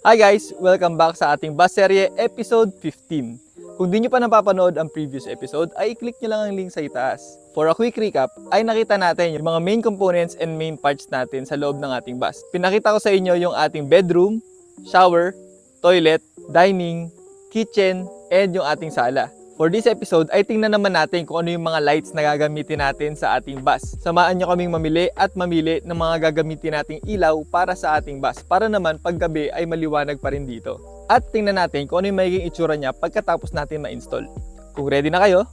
Hi guys! Welcome back sa ating bus serye episode 15. Kung di nyo pa napapanood ang previous episode, ay i-click nyo lang ang link sa itaas. For a quick recap, ay nakita natin yung mga main components and main parts natin sa loob ng ating bus. Pinakita ko sa inyo yung ating bedroom, shower, toilet, dining, kitchen, and yung ating sala. For this episode ay tingnan naman natin kung ano yung mga lights na gagamitin natin sa ating bus. Samahan nyo kaming mamili at mamili ng mga gagamitin nating ilaw para sa ating bus para naman paggabi ay maliwanag pa rin dito. At tingnan natin kung ano yung magiging itsura niya pagkatapos natin ma-install. Kung ready na kayo,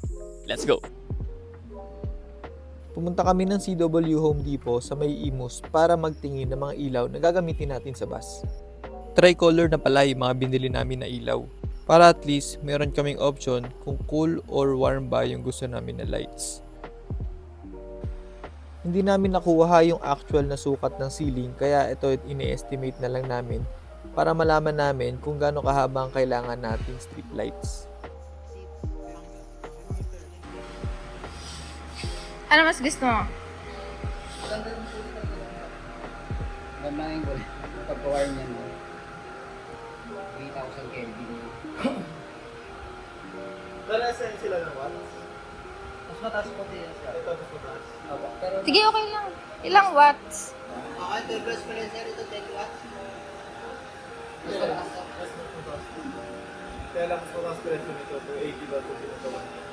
let's go! Pumunta kami ng CW Home Depot sa may Imus para magtingin ng mga ilaw na gagamitin natin sa bus. Tricolor na pala yung mga binili namin na ilaw. Para at least meron kaming option kung cool or warm ba yung gusto namin na lights. Hindi namin nakuha yung actual na sukat ng ceiling kaya ito ini-estimate na lang namin para malaman namin kung gaano kahaba ang kailangan nating strip lights. Ano mas gusto mo? Gamahin ko pag-wire niya no. 3,000 Kelvin. Nalasan sila ng what? Mas mataas po din siya. Ito mas mataas. Opo. Pero Sige, okay lang. Ilang watts? okay, the plus pa rin sir ito 10 watts. Mas mataas. Mas mataas. Kaya lang mas mataas presyo nito. 280 ba ito sinutawan niya?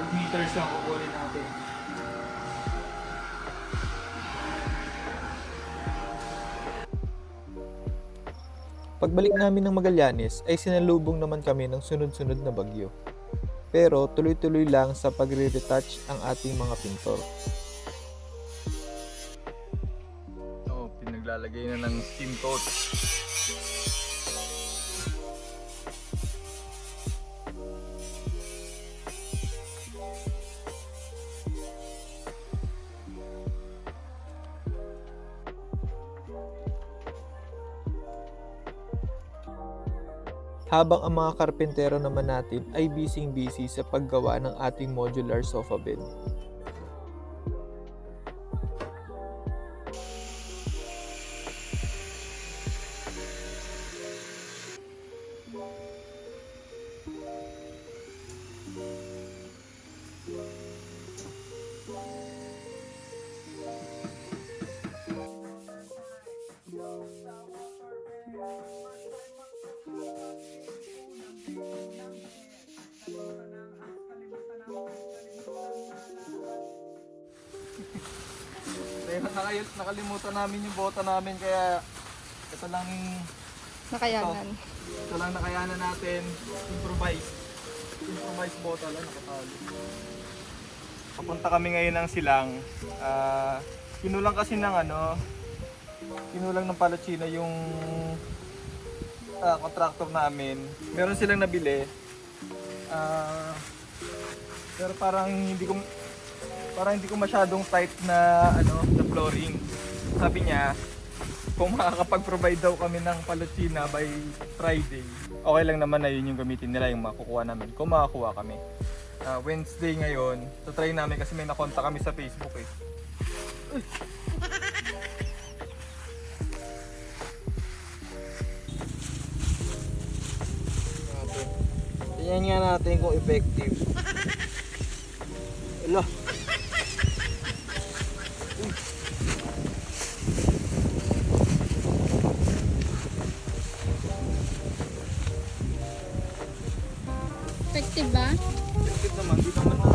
12 meters lang kukunin natin. Pagbalik namin ng Magallanes ay sinalubong naman kami ng sunod-sunod na bagyo. Pero tuloy-tuloy lang sa pagre-retouch ang ating mga pintor. Oh, pinaglalagay na ng skin coat. Habang ang mga karpentero naman natin ay busy-busy sa paggawa ng ating modular sofa bed. Kaya nakay- nakalimutan namin yung bota namin kaya ito lang Nakayanan. ito lang nakayanan natin improvise. Improvise bota lang nakatalo. Papunta kami ngayon ng silang. Ah, kinulang kasi ng ano, kinulang ng Palachina yung ah, contractor namin. Meron silang nabili. Ah, pero parang hindi ko parang hindi ko masyadong tight na ano na flooring. Sabi niya, kung makakapag-provide daw kami ng palutsina by Friday, okay lang naman na yun yung gamitin nila, yung makukuha namin. Kung makakuha kami. Ah, Wednesday ngayon, so try namin kasi may nakonta kami sa Facebook eh. Tingnan nga natin kung effective. Alo. Effective ba? Effective naman, di naman na.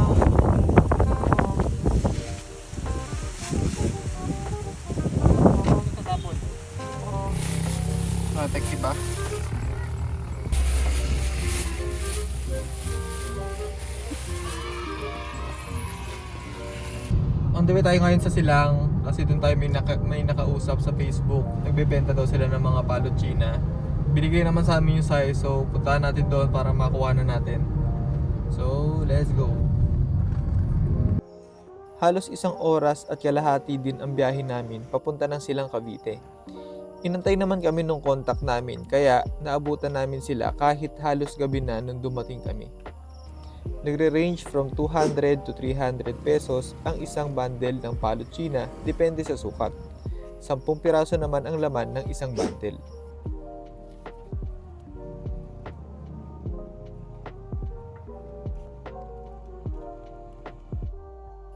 Ah, effective ba? On the way tayo ngayon sa Silang kasi doon tayo may, naka, may nakausap sa Facebook. Nagbebenta daw sila ng mga palot China. Binigay naman sa amin yung size so puntahan natin doon para makuha na natin. So, let's go. Halos isang oras at kalahati din ang biyahe namin papunta ng Silang Cavite. Inantay naman kami nung contact namin kaya naabutan namin sila kahit halos gabi na nung dumating kami. Nagre-range from 200 to 300 pesos ang isang bundle ng palot China depende sa sukat. 10 piraso naman ang laman ng isang bundle.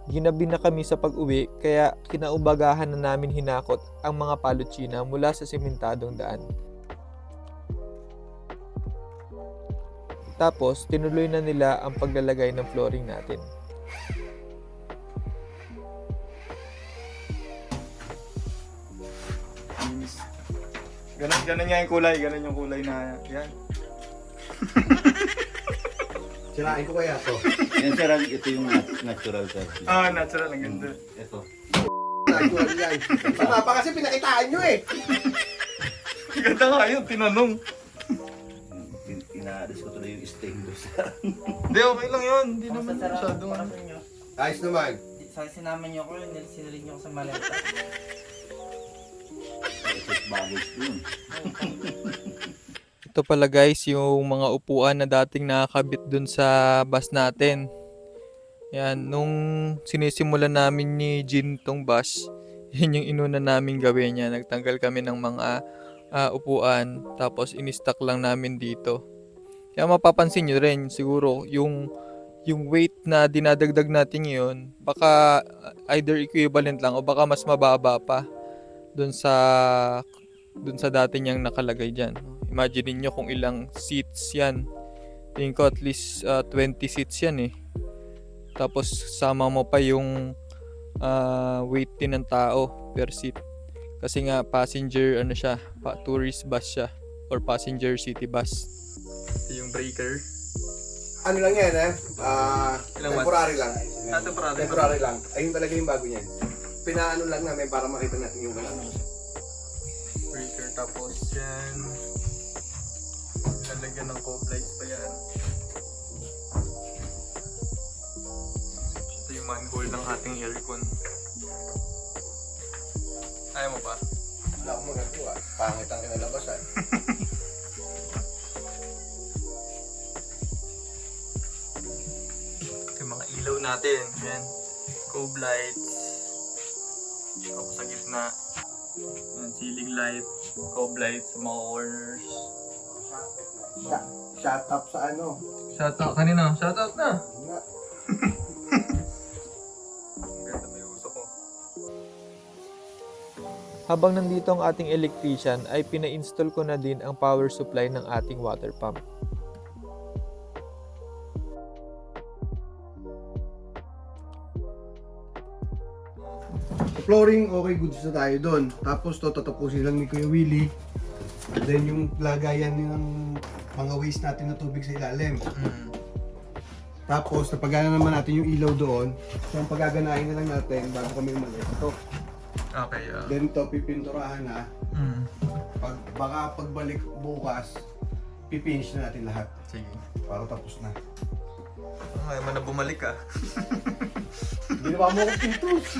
Ginabi na kami sa pag-uwi kaya kinaubagahan na namin hinakot ang mga palutsina mula sa simentadong daan. Tapos, tinuloy na nila ang paglalagay ng flooring natin. Ganun, ganun nga yung kulay, ganun yung kulay na yan. Sirain ko kaya to. Yan sir, ito yung nat- natural sir. Ah, natural, ang ganda. Ito. Natural yan. Sa mapa kasi pinakitaan nyo eh. Ang ganda nga yun, tinanong. Tin- Tinaalis ko tuloy yung stain ko sir. Hindi, okay lang yun. Hindi naman masyadong para sa inyo. Ayos naman. Sa sinama niyo ko yun, sinilid niyo ko sa maleta. Ito is baggage ko yun. Ito pala guys, yung mga upuan na dating nakakabit dun sa bus natin. Yan, nung sinisimulan namin ni Jin tong bus, yun yung inuna namin gawin niya. Nagtanggal kami ng mga ah, upuan, tapos in-stack lang namin dito. Kaya mapapansin nyo rin, siguro, yung yung weight na dinadagdag natin ngayon, baka ah, either equivalent lang o baka mas mababa pa dun sa dun sa dati niyang nakalagay dyan. Imagine niyo kung ilang seats yan. Tingin ko at least uh, 20 seats yan eh. Tapos sama mo pa yung uh, weight din ng tao per seat. Kasi nga passenger ano siya, pa, tourist bus siya or passenger city bus. Ito yung breaker. Ano lang yan eh. Ah, Ilang temporary lang. Ah, temporary. Temporary lang. Ayun talaga yung bago niyan. Pinaano lang namin para makita natin yung ano. Tapos yan. Lalagyan ng cove lights pa yan. Ito yung manhole ng ating aircon. Ayaw mo ba? Wala akong magagawa. Pangit ang kinalabasan. Ito yung mga ilaw natin. Yan. Cove lights. Tapos sa gitna. Yan, ceiling light. Cove lights sa mga corners. Shut up sa ano. Shoutout kanina. Shoutout na. Nga. Ganda may uso ko. Habang nandito ang ating electrician ay pina-install ko na din ang power supply ng ating water pump. Flooring, okay, goods na tayo doon. Tapos to, tatapusin lang ni Kuya Willie. Then yung lagayan ng mga waste natin na tubig sa ilalim. Tapos, napagana naman natin yung ilaw doon. So, ang pagaganahin na lang natin bago kami umalis. Ito. Okay, ah. Then to, pipinturahan na. Mm. Pag, baka pagbalik bukas, pipinish na natin lahat. Sige. Para tapos na. Ay, mo na bumalik ah. Ginawa mo ko pintos.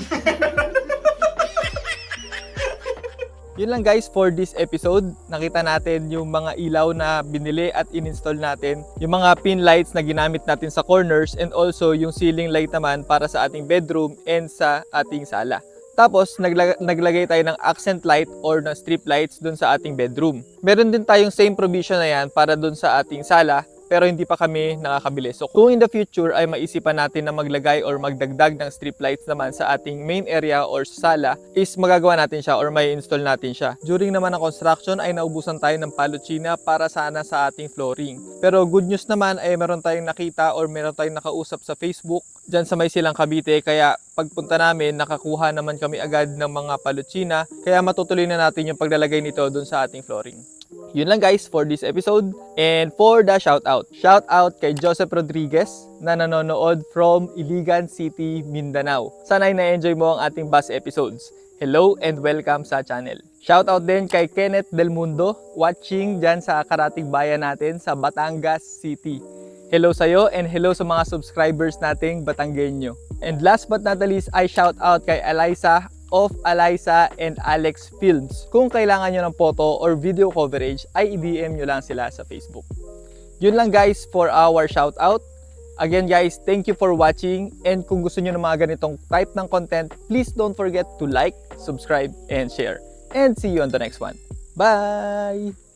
Yun lang guys for this episode. Nakita natin yung mga ilaw na binili at in-install natin. Yung mga pin lights na ginamit natin sa corners and also yung ceiling light naman para sa ating bedroom and sa ating sala. Tapos, naglag- naglagay tayo ng accent light or ng strip lights dun sa ating bedroom. Meron din tayong same provision na yan para dun sa ating sala pero hindi pa kami nakakabili. So kung in the future ay maisipan natin na maglagay or magdagdag ng strip lights naman sa ating main area or sa sala, is magagawa natin siya or may install natin siya. During naman ng construction ay naubusan tayo ng paluchina para sana sa ating flooring. Pero good news naman ay meron tayong nakita or meron tayong nakausap sa Facebook dyan sa may silang Cavite kaya pagpunta namin nakakuha naman kami agad ng mga paluchina kaya matutuloy na natin yung paglalagay nito dun sa ating flooring. Yun lang guys for this episode and for the shoutout. Shoutout kay Joseph Rodriguez na nanonood from Iligan City, Mindanao. Sana ay na-enjoy mo ang ating bus episodes. Hello and welcome sa channel. Shoutout din kay Kenneth Del Mundo watching dyan sa karatig bayan natin sa Batangas City. Hello sa'yo and hello sa mga subscribers nating Batanggenyo. And last but not the least, I shout out kay Eliza of Eliza and Alex Films. Kung kailangan nyo ng photo or video coverage, ay i-DM nyo lang sila sa Facebook. Yun lang guys for our shout out. Again guys, thank you for watching and kung gusto nyo ng mga ganitong type ng content, please don't forget to like, subscribe, and share. And see you on the next one. Bye!